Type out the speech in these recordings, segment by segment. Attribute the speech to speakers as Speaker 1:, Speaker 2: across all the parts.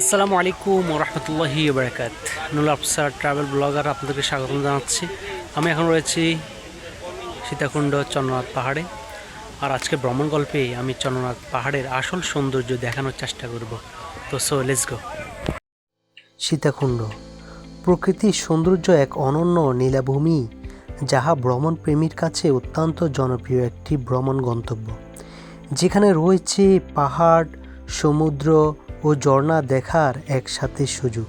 Speaker 1: আসসালামু আলাইকুম রহমতুল্লাহি বারাকাত নুল আফসার ট্রাভেল ব্লগার আপনাদেরকে স্বাগত জানাচ্ছি। আমি এখন রয়েছি সীতাকুণ্ড চন্দ্রনাথ পাহাড়ে। আর আজকে ভ্রমণ গল্পে আমি চন্দ্রনাথ পাহাড়ের আসল সৌন্দর্য দেখানোর চেষ্টা করব। তো সো লেটস গো সীতাকুণ্ড। প্রকৃতির সৌন্দর্য এক অনন্য নীলাভূমি, যাহা ভ্রমণ প্রেমীর কাছে অত্যন্ত জনপ্রিয় একটি ভ্রমণ গন্তব্য। যেখানে রয়েছে পাহাড়, সমুদ্র ও ঝর্ণা দেখার একসাথে সুযোগ।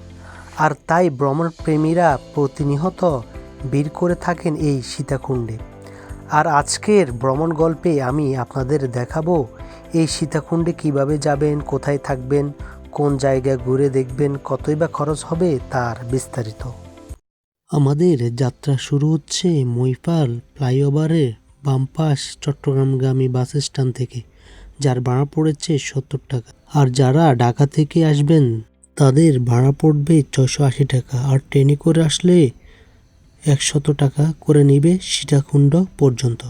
Speaker 1: আর তাই ভ্রমণ প্রেমীরা প্রতিনিয়ত ভিড় করে থাকেন এই সীতাকুণ্ডে। আর আজকের ভ্রমণ গল্পে আমি আপনাদের দেখাবো এই সীতাকুণ্ডে কীভাবে যাবেন, কোথায় থাকবেন, কোন জায়গায় ঘুরে দেখবেন, কতই বা খরচ হবে তার বিস্তারিত। আমাদের যাত্রা শুরু হচ্ছে মৈপাল ফ্লাইওভারের বামপাস চট্টগ্রামগামী বাস স্ট্যান্ড থেকে। যার ভাড়া পড়েছে সত্তর টাকা। আর যারা ঢাকা থেকে আসবেন, তাদের ভাড়া পড়বে ছশো আশি টাকা। আর ট্রেনে করে আসলে একশত টাকা করে নিবে সীতাকুণ্ড পর্যন্ত।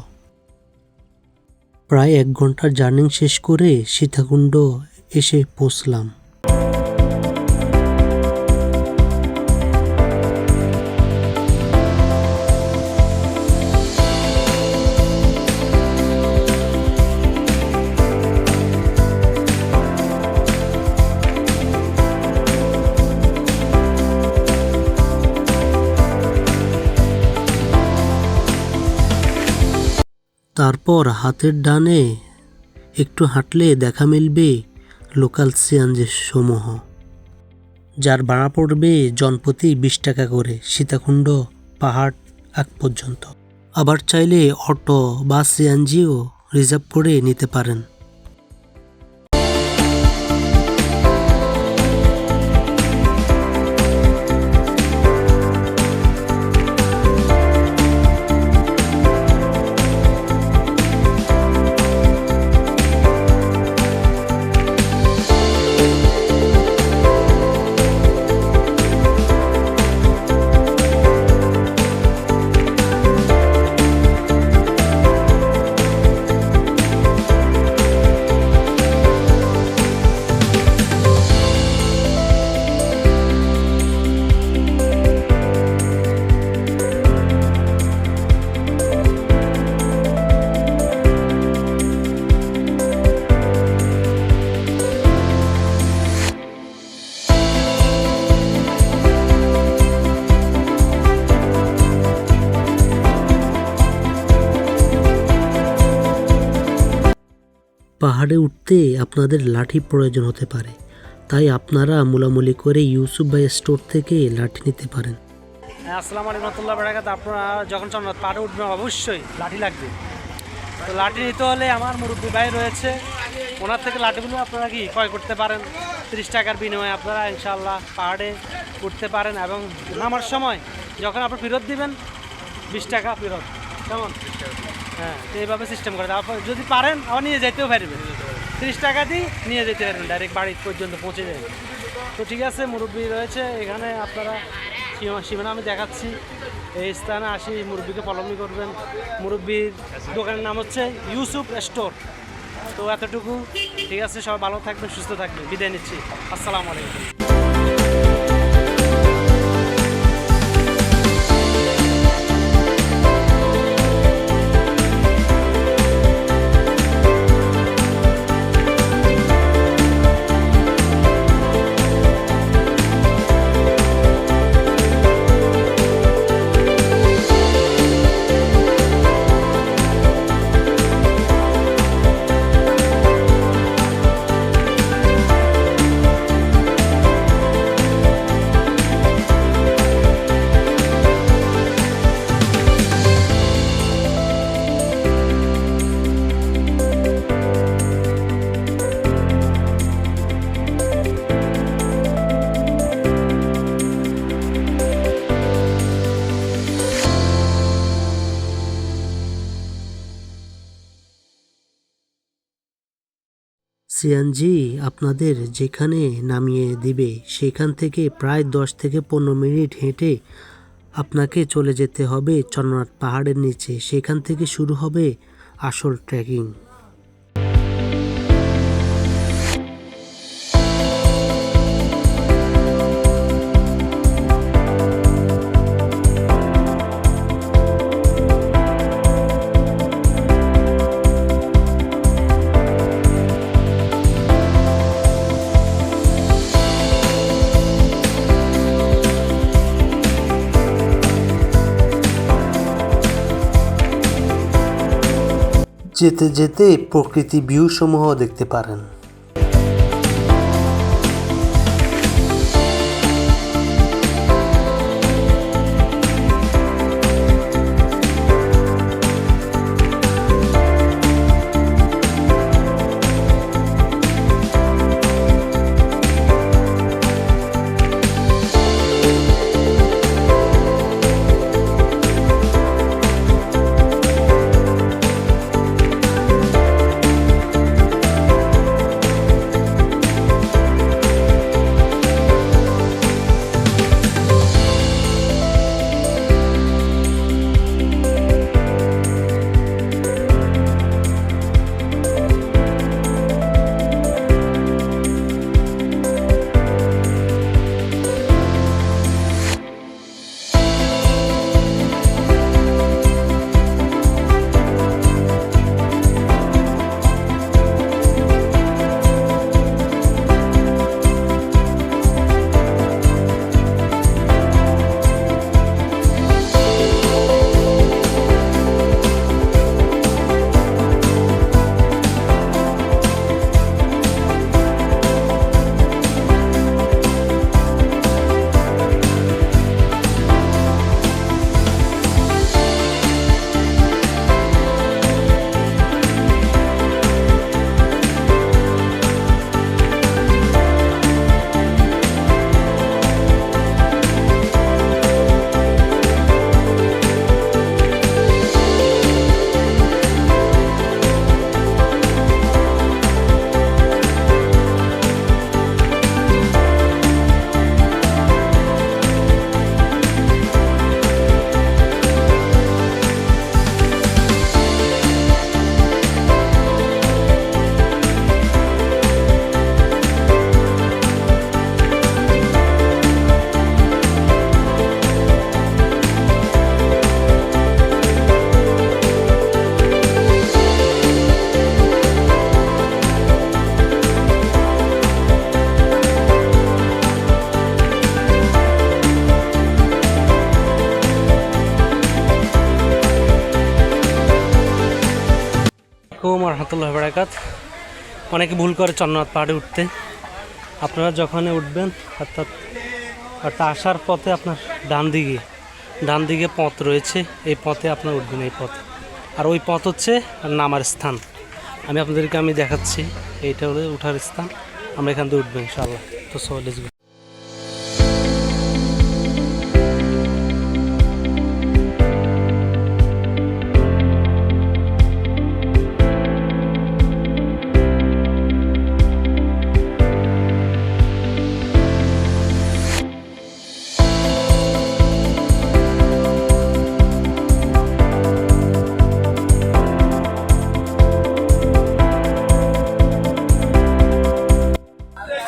Speaker 1: প্রায় এক ঘণ্টার জার্নি শেষ করে সীতাকুণ্ড এসে পৌঁছলাম। তারপর হাতের ডানে একটু হাঁটলে দেখা মিলবে লোকাল সিয়াঞ্জের সমূহ। যার ভাড়া পড়বে জনপ্রতি বিশ টাকা করে, সীতাকুণ্ড পাহাড় এক পর্যন্ত। আবার চাইলে অটো বা সিএনজিও রিজার্ভ করে নিতে পারেন। আপনাদের লাঠি প্রয়োজন হতে পারে। তাই আপনারা মোলামুলি করে ইউসুফ ভাই স্টোর থেকে লাঠি নিতে পারেন। আসসালামু আলাইকুম রহমতুল্লাহ বারাকাত আপনারা যখন চন্দ্রনাথ পাহাড়ে উঠবেন, অবশ্যই লাঠি লাগবে। তো লাঠি নিতে হলে আমার মুরব্বী ভাই রয়েছে। ওনার থেকে লাঠিগুলো আপনারা কি ক্রয় করতে পারেন? তিরিশ টাকার বিনিময়ে আপনারা ইনশাআল্লাহ পাহাড়ে উঠতে পারেন এবং নামার সময় যখন আপনি ফেরত দিবেন, বিশ টাকা ফেরত। কেমন? হ্যাঁ এইভাবে সিস্টেম করে যদি পারেন, আবার নিয়ে যেতেও পারবেন। তিরিশ টাকা দিই নিয়ে যেতে পারবেন ডাইরেক্ট বাড়ি পর্যন্ত পৌঁছে যাবেন তো ঠিক আছে, মুরব্বী রয়েছে, এখানে আপনারা সীমা সীমানা আমি দেখাচ্ছি। এই স্থানে আসি, মুরব্বীকে ফলমি করবেন। মুরব্বীর দোকানের নাম হচ্ছে ইউসুফ স্টোর। তো এতটুকু, ঠিক আছে, সবাই ভালো থাকবেন, সুস্থ থাকবেন। বিদায় নিচ্ছি। আসসালামু আলাইকুম। সিএনজি আপনাদের যেখানে নামিয়ে দিবে, সেখান থেকে প্রায় দশ থেকে পনেরো মিনিট হেঁটে আপনাকে চলে যেতে হবে চন্দ্রনাথ পাহাড়ের নিচে। সেখান থেকে শুরু হবে আসল ট্রেকিং
Speaker 2: যেতে যেতে প্রকৃতি ভিউসমূহ দেখতে পারেন। আসসালামাইকুম রহমতুল্লাহ বারাকাত। অনেকে ভুল করে চন্দ্রনাথ পাহাড়ে উঠতে। আপনারা যখন উঠবেন, অর্থাৎ অর্থাৎ আসার পথে আপনার ডান দিকে ডান দিকে পথ রয়েছে, এই পথে আপনার উঠবেন, এই পথে। আর ওই পথ হচ্ছে নামার স্থান। আমি আপনাদেরকে আমি দেখাচ্ছি, এইটা হলো উঠার স্থান। আমরা এখান থেকে উঠবেন ইনশাআল্লাহ। তো সো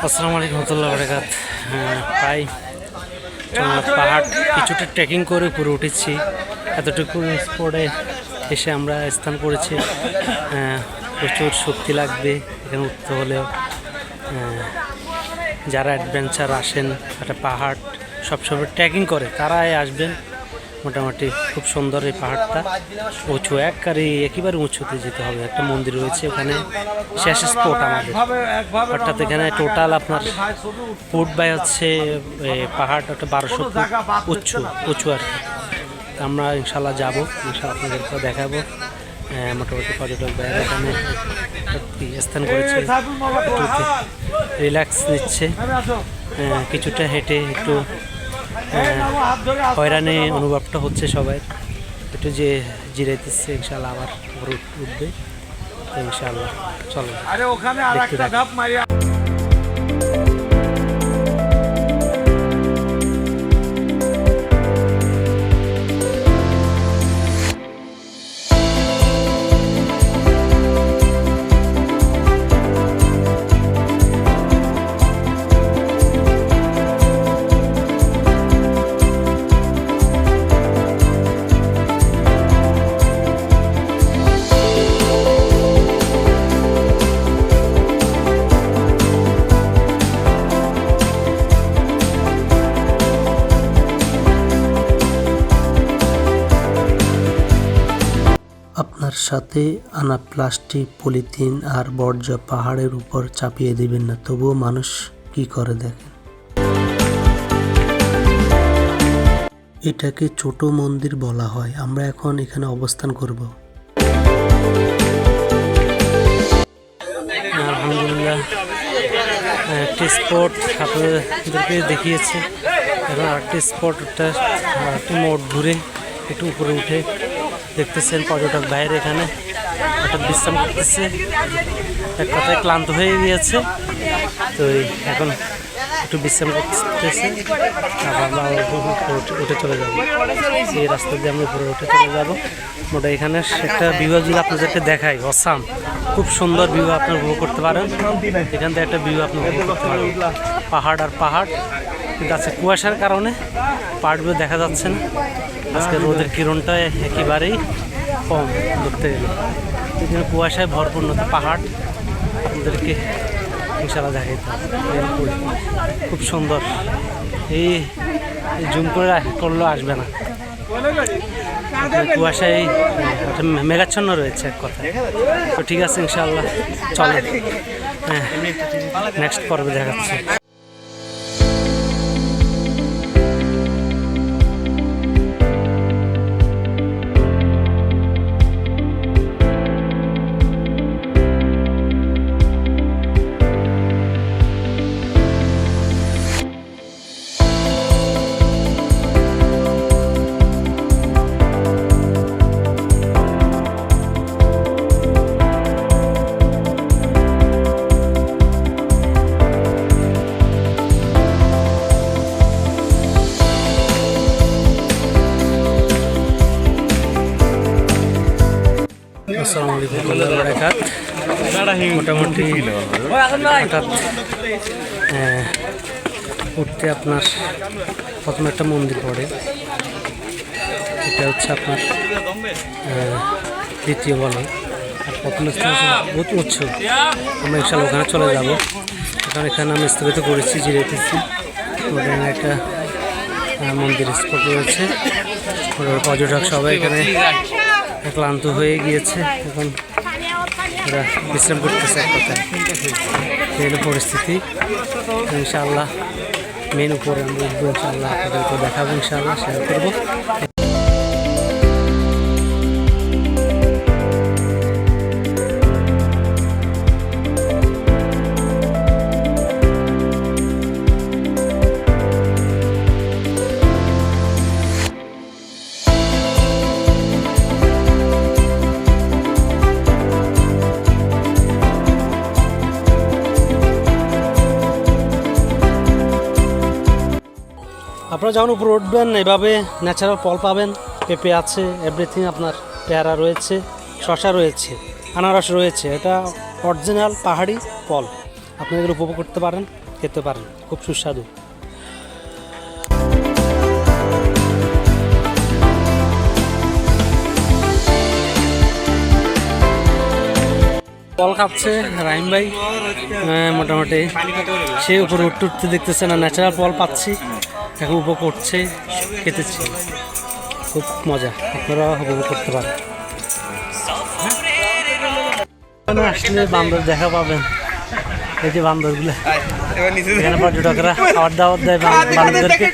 Speaker 2: আসসালামু আলাইকুম রহমতুল্লাহ বরকাত। প্রায় চন্দ্রনাথ পাহাড় কিছুটা ট্রেকিং করে উপরে উঠেছি। এতটুকু স্পটে এসে আমরা স্থান করেছি। প্রচুর শক্তি লাগবে এখানে উঠতে হলেও যারা অ্যাডভেঞ্চার আসেন, একটা পাহাড় সবসময় ট্রেকিং করে, তারাই আসবেন। মোটামুটি খুব সুন্দর এই পাহাড়টা। উঁচু, একবারে একেবারে উঁচুতে যেতে হবে। একটা মন্দির রয়েছে ওখানে। শেষ স্পট আমাদের। অর্থাৎ এখানে টোটাল আপনার ফুট বাই হচ্ছে পাহাড় একটা বারোশো উঁচু উঁচু আর কি। আমরা ইনশাল্লাহ যাব। ইনশাল্লাহ আপনাদেরকে দেখাবো। মোটামুটি পর্যটক ভাইয়েরা এখানে স্থান করেছে। রিল্যাক্স নিচ্ছে। কিছুটা হেঁটে একটু হয়রানি অনুভবটা হচ্ছে সবাই একটু যে জিরাইতেছে ইনশাল্লাহ আবার উঠবে ইনশাল্লাহ চলো
Speaker 3: আরে ওখানে আর একটা ধাপ মারিয়া
Speaker 2: সাথে আনা প্লাস্টিক পলিথিন আর বর্জ্য পাহাড়ের উপর চাপিয়ে দিবেন না। তবুও মানুষ কি করে দেখেন? এটাকে ছোট মন্দির বলা হয়। আমরা এখন এখানে অবস্থান করব। একটি স্পট আপনাদেরকে দেখিয়েছে। এখন আরেকটি স্পট একটা মোড় ঘুরে একটু উপরে উঠে দেখতেছেন পর্যটক বাইরে এখানে। একটা বিশ্রাম করতেছে। এক কথায় ক্লান্ত হয়ে গিয়েছে। তো এখন একটু বিশ্রাম করতেছে। আমরা উঠে- চলে যাব। এই রাস্তা দিয়ে আমরা উপরে উঠে চলে যাব। মোটা এখানে একটা ভিউ যদি আপনাদেরকে দেখাই, অসাম। খুব সুন্দর ভিউ আপনি উপভোগ করতে পারেন। এখান থেকে একটা ভিউ আপনি উপভোগ করতে পারেন। পাহাড় আর পাহাড়। আছে কুয়াশার কারণে পাহাড়গুলো দেখা যাচ্ছে না। আজকে রোদের কিরণটা একেবারেই কম দেখতে গেলে। এখানে কুয়াশায় ভরপূর্ণ তো পাহাড়। আপনাদেরকে ইনশাল্লাহ দেখাইতে। খুব সুন্দর। এই জুম করে করলেও আসবে না। কুয়াশায় মেঘাচ্ছন্ন রয়েছে এক কথা তো ঠিক আছে ইনশাল্লাহ চলে। হ্যাঁ নেক্সট পর্বে দেখাচ্ছি। হঠাৎ উঠতে আপনার প্রথমে একটা মন্দির পড়ে। এটা হচ্ছে আপনার দ্বিতীয় বলে। আর প্রথম হচ্ছে বহুত উচ্চ আমরা ইনশাল্লাহ ওখানে চলে যাব। এখন এখানে আমি স্থগিত করেছি জিরেতেছি ওখানে একটা মন্দির স্পট রয়েছে। পর্যটক সবাই এখানে ক্লান্ত হয়ে গিয়েছে। এখন বিশ্রাম করতেছে এক কথায়। হলো পরিস্থিতি। ইনশাআল্লাহ মেন উপরে আমরা উঠবো ইনশাআল্লাহ আপনাদেরকে দেখাবো ইনশাআল্লাহ শেয়ার করব। আপনারা যখন উপরে উঠবেন এভাবে ন্যাচারাল ফল পাবেন। পেঁপে আছে এভরিথিং আপনার পেয়ারা রয়েছে শশা রয়েছে আনারস রয়েছে। এটা অরিজিনাল পাহাড়ি ফল। আপনি এগুলো উপভোগ করতে পারেন খেতে পারেন। খুব সুস্বাদু। ফল খাচ্ছে রাহিম ভাই। হ্যাঁ, মোটামুটি। সে উপরে উঠতে উঠতে দেখতেছে না ন্যাচারাল ফল পাচ্ছি। এখন উপভোগ করছে খেতেছি। খুব মজা আপনারা উপভোগ করতে পারেন। আসলে বান্দর দেখা পাবেন। এই যে বান্দরগুলো। এখানে পর্যটকরা খাবার দাবার দেয় বান- বান্দরদেরকে।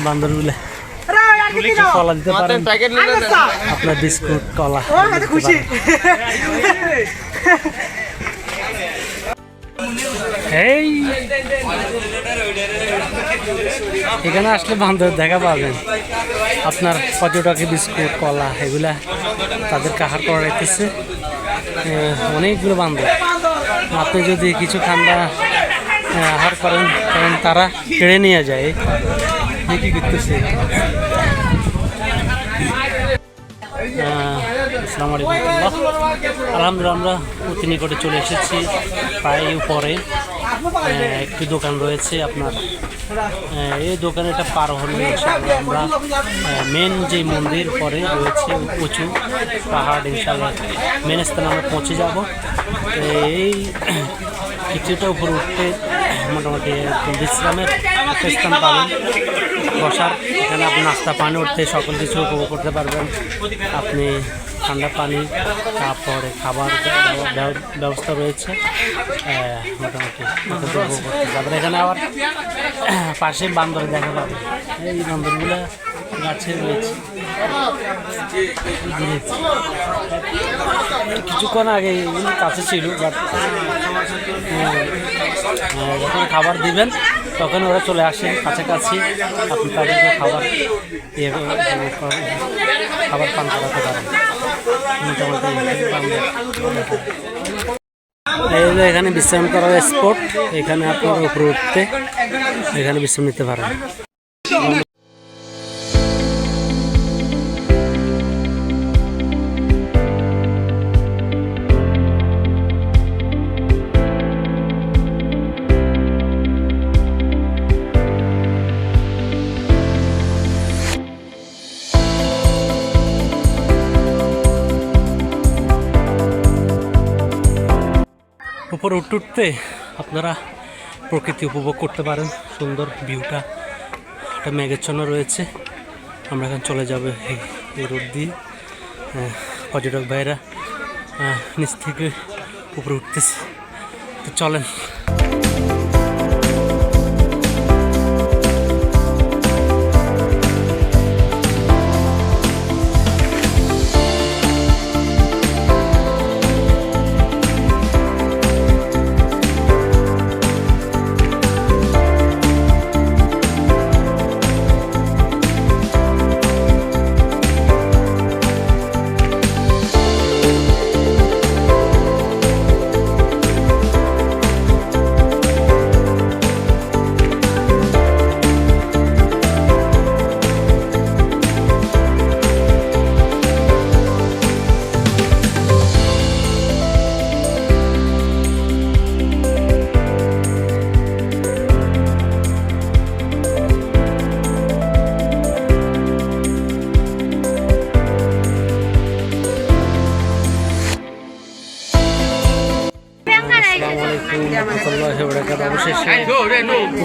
Speaker 2: বান্দরগুলো। কলা দিতে পারেন। আপনার বিস্কুট কলা।
Speaker 4: খুশি।
Speaker 2: এই। এখানে আসলে বান্ধব দেখা পাবেন। আপনার পর্যটকের বিস্কুট, কলা এগুলা তাদের কাহার করা রেখেছে অনেকগুলো বান্ধব। আপনি যদি কিছু ঠান্ডা আহার করেন, কারণ তারা কেড়ে নিয়ে যায়। কি করতেছে? আসসালামু আলাইকুম। আলহামদুলিল্লাহ, আমরা অতি নিকটে চলে এসেছি, প্রায় উপরে। একটি দোকান রয়েছে আপনার। এই দোকানে এটা পার হলে আমরা। মেন যে মন্দির পরে রয়েছে উঁচু পাহাড় ইনশাল্লাহ মেন স্থানে আমরা পৌঁছে যাব। এই কিছুটা উপরে উঠতে মোটামুটি বিশ্রামের স্থান পাবেন। বসার, এখানে আপনি নাস্তা পানি উঠতে সকল কিছু উপভোগ করতে পারবেন। আপনি ঠান্ডা পানি, তারপরে খাবার ব্যব- ব্যব- ব্যবস্থা রয়েছে। মোটামুটি উপভোগ করতে তারপরে এখানে আবার পাশে বান্দর দেখা পাবে এই বান্দরগুলো কিছুক্ষণ আগে কাছে ছিল যখন খাবার দিবেন, তখন ওরা চলে আসে কাছাকাছি। আপনি তাদেরকে খাবার খাবার পান করাতে পারেন। মোটামুটি এখানে বিশ্রাম করার স্পট এখানে আপনার উপরে উঠতে এখানে বিশ্রাম নিতে পারেন। উপরে উঠতে উঠতে আপনারা প্রকৃতি উপভোগ করতে পারেন। সুন্দর ভিউটা একটা মেঘাচ্ছন্ন রয়েছে। আমরা এখন চলে যাব এই- রোড দিয়ে। পর্যটক ভাইরা নিচ থেকে উপরে উঠতেছে। তো চলেন।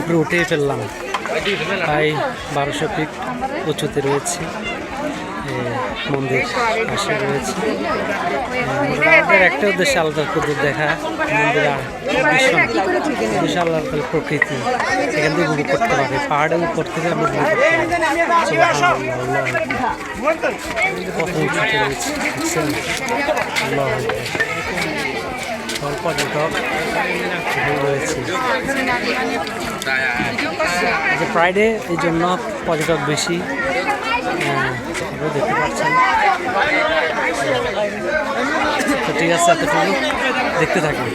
Speaker 2: উপরে উঠেই ফেললাম। প্রায় বারোশো ফিট উঁচুতে রয়েছে। মন্দির পাশে রয়েছে। আমাদের একটা উদ্দেশ্য আলাদা করে দেখা। মন্দির উদ্দেশ্য আলাদা প্রকৃতি। এখান থেকে উপভোগ করতে পারে পাহাড়ের উপর থেকে আমরা করতে আল্লাহু? আল্লাহু। রয়েছে। যে ফ্রাইডে এই জন্য পর্যটক বেশি দেখতে পাচ্ছেন। ঠিক আছে দেখতে থাকুন।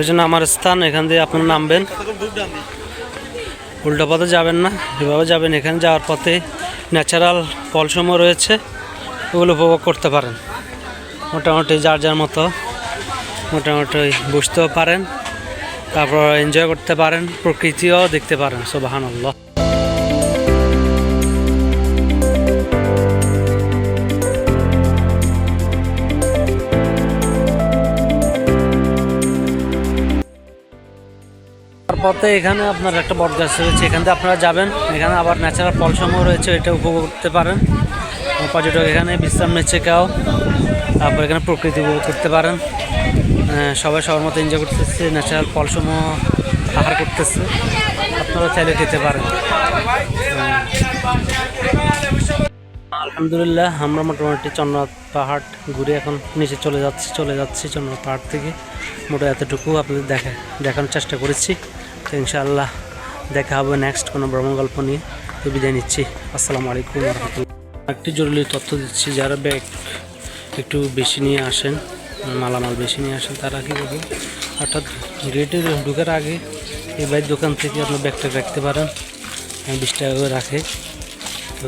Speaker 2: এটা আমার স্থান, এখান দিয়ে আপনি নামবেন। উল্টো পথে যাবেন না, এভাবে যাবেন। এখানে যাওয়ার পথে ন্যাচারাল ফলসমূহ রয়েছে ওগুলো উপভোগ করতে পারেন। মোটামুটি যার যার মতো, মোটামুটি বুঝতেও পারেন, তারপর এনজয় করতে পারেন, প্রকৃতিও দেখতে পারেন সোবাহান আল্লাহ পথে এখানে আপনার একটা বট গাছ রয়েছে। এখান থেকে আপনারা যাবেন। এখানে আবার ন্যাচারাল ফলসমূহ রয়েছে, এটা উপভোগ করতে পারেন। পর্যটক এখানে বিশ্রাম নিচ্ছে কেউ। তারপর এখানে প্রকৃতি উপভোগ করতে পারেন। সবাই সবার মতো এনজয় করতেছে, ন্যাচারাল ফলসমূহ আহার করতেছে। আপনারা চাইলে খেতে পারেন। আলহামদুলিল্লাহ, আমরা মোটামুটি চন্দ্রনাথ পাহাড় ঘুরে এখন নিচে চলে যাচ্ছি চলে যাচ্ছি চন্দ্রনাথ পাহাড় থেকে। মোটা এতটুকু আপনাদের দেখা দেখানোর চেষ্টা করেছি। তো ইনশাআল্লাহ দেখা হবে নেক্সট কোনো ভ্রমণ গল্প নিয়ে। তো বিদায় নিচ্ছি। আসসালামু আলাইকুম রহমতুল্লাহ। একটি জরুরি তথ্য দিচ্ছি, যারা ব্যাগ একটু বেশি নিয়ে আসেন, মালামাল বেশি নিয়ে আসেন, তারা কী করবে অর্থাৎ গেটে ঢুকার আগে এই বাইর দোকান থেকে আপনার ব্যাগটা রাখতে পারেন। বিশ টাকা করে রাখে। তো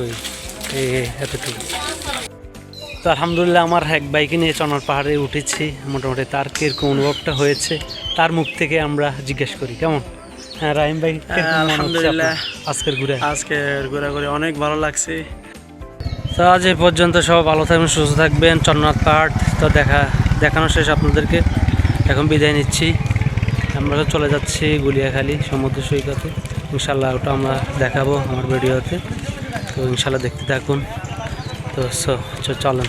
Speaker 2: এতটুকু। তো আলহামদুলিল্লাহ আমার এক বাইকে নিয়ে চনার পাহাড়ে উঠেছি। মোটামুটি তার কীরকম অনুভবটা হয়েছে, তার মুখ থেকে আমরা জিজ্ঞেস করি। কেমন? হ্যাঁ রাহিম ভাই হচ্ছে
Speaker 4: আলহামদুলিল্লাহ।
Speaker 2: আজকের ঘুরে?
Speaker 4: আজকে ঘোরাঘুরি অনেক ভালো লাগছে।
Speaker 2: তো আজ এই পর্যন্ত সব ভালো থাকবেন সুস্থ থাকবেন চন্নাথ পাহাড়। তো দেখা দেখানো শেষ আপনাদেরকে। এখন বিদায় নিচ্ছি। আমরা তো চলে যাচ্ছি গুলিয়াখালী সমুদ্র সৈকতে। ইনশাল্লাহ ওটা আমরা দেখাবো আমার ভিডিওতে। তো ইনশাল্লাহ দেখতে থাকুন। তো চলেন।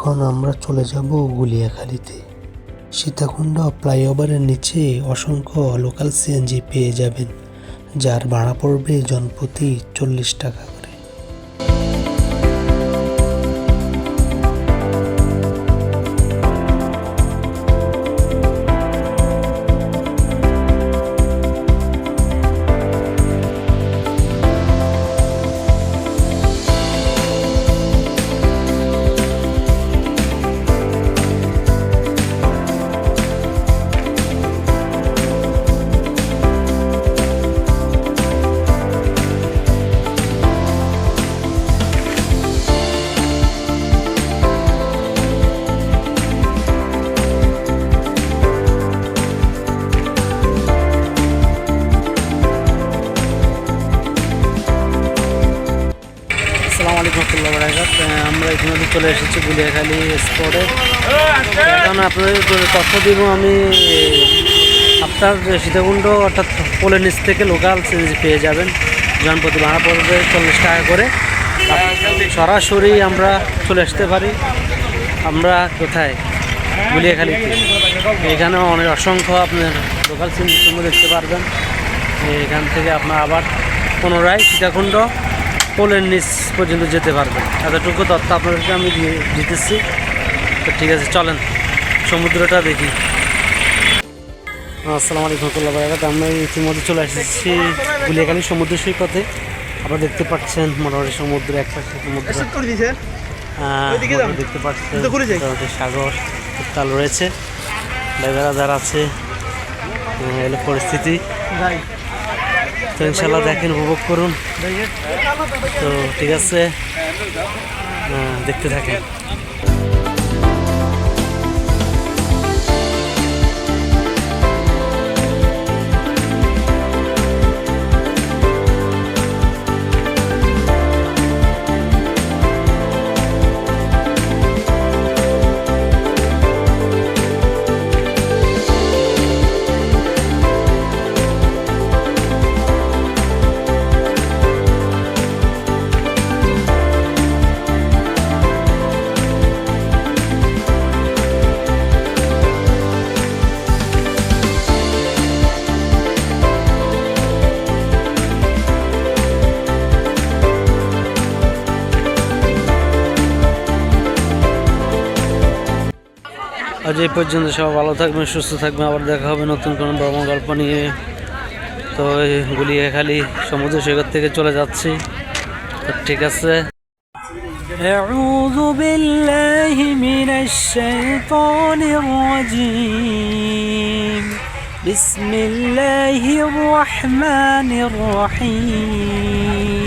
Speaker 2: এখন আমরা চলে যাব গুলিয়াখালীতে। সীতাকুণ্ড ফ্লাইওভারের নিচে অসংখ্য লোকাল সিএনজি পেয়ে যাবেন, যার ভাড়া পড়বে জনপ্রতি চল্লিশ টাকা চলে এসেছি গুলিয়াখালি স্পটে এখন আপনাদের তথ্য দিব আমি, আপনার সীতাকুণ্ড অর্থাৎ পোলের নিচ থেকে লোকাল সিরিজ পেয়ে যাবেন। জনপ্রতি ভাড়া পড়বে চল্লিশ টাকা করে। সরাসরি আমরা চলে আসতে পারি। আমরা কোথায়? গুলিয়াখালীতে এখানে অনেক অসংখ্য আপনার লোকাল সিরিজ দেখতে পারবেন। এখান থেকে আপনার আবার পুনরায় সীতাকুণ্ড পোলের নিচ পর্যন্ত যেতে পারবেন। এতটুকু তথ্য আপনাদেরকে আমি দিয়ে দিতেছি। তো ঠিক আছে চলেন। সমুদ্রটা দেখি। আসসালামু আলাইকুম রহমতুল্লাহ বারাকাত আমরা ইতিমধ্যে চলে এসেছি গুলিয়াখালী সমুদ্র সৈকতে। আপনারা দেখতে পাচ্ছেন মোটামুটি সমুদ্র এক পাশে সমুদ্র দেখতে পাচ্ছেন। মোটামুটি সাগর উত্তাল রয়েছে। যারা আছে। এলো পরিস্থিতি। তো ইনশাল্লাহ দেখেন উপভোগ করুন। তো ঠিক আছে দেখতে থাকেন। আজ এই পর্যন্ত সব ভালো থাকবেন সুস্থ থাকবেন আবার দেখা হবে নতুন কোনো ভ্রমণ গল্প নিয়ে তো এই গুলিয়াখালী সমুদ্র সৈকত থেকে চলে যাচ্ছি তো ঠিক আছে أعوذ بالله من الشيطان الرجيم بسم الله الرحمن الرحيم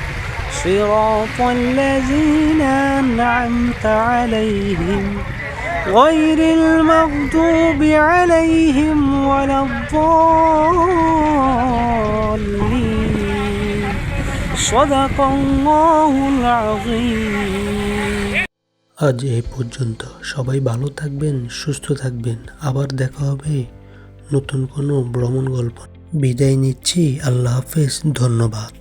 Speaker 2: صراط الذين أنعمت عليهم غير المغضوب عليهم ولا الضالين صدق الله العظيم আজ এই পর্যন্ত সবাই ভালো থাকবেন সুস্থ থাকবেন আবার দেখা হবে নতুন কোনো ভ্রমণ গল্প বিদায় নিচ্ছি আল্লাহ হাফেজ ধন্যবাদ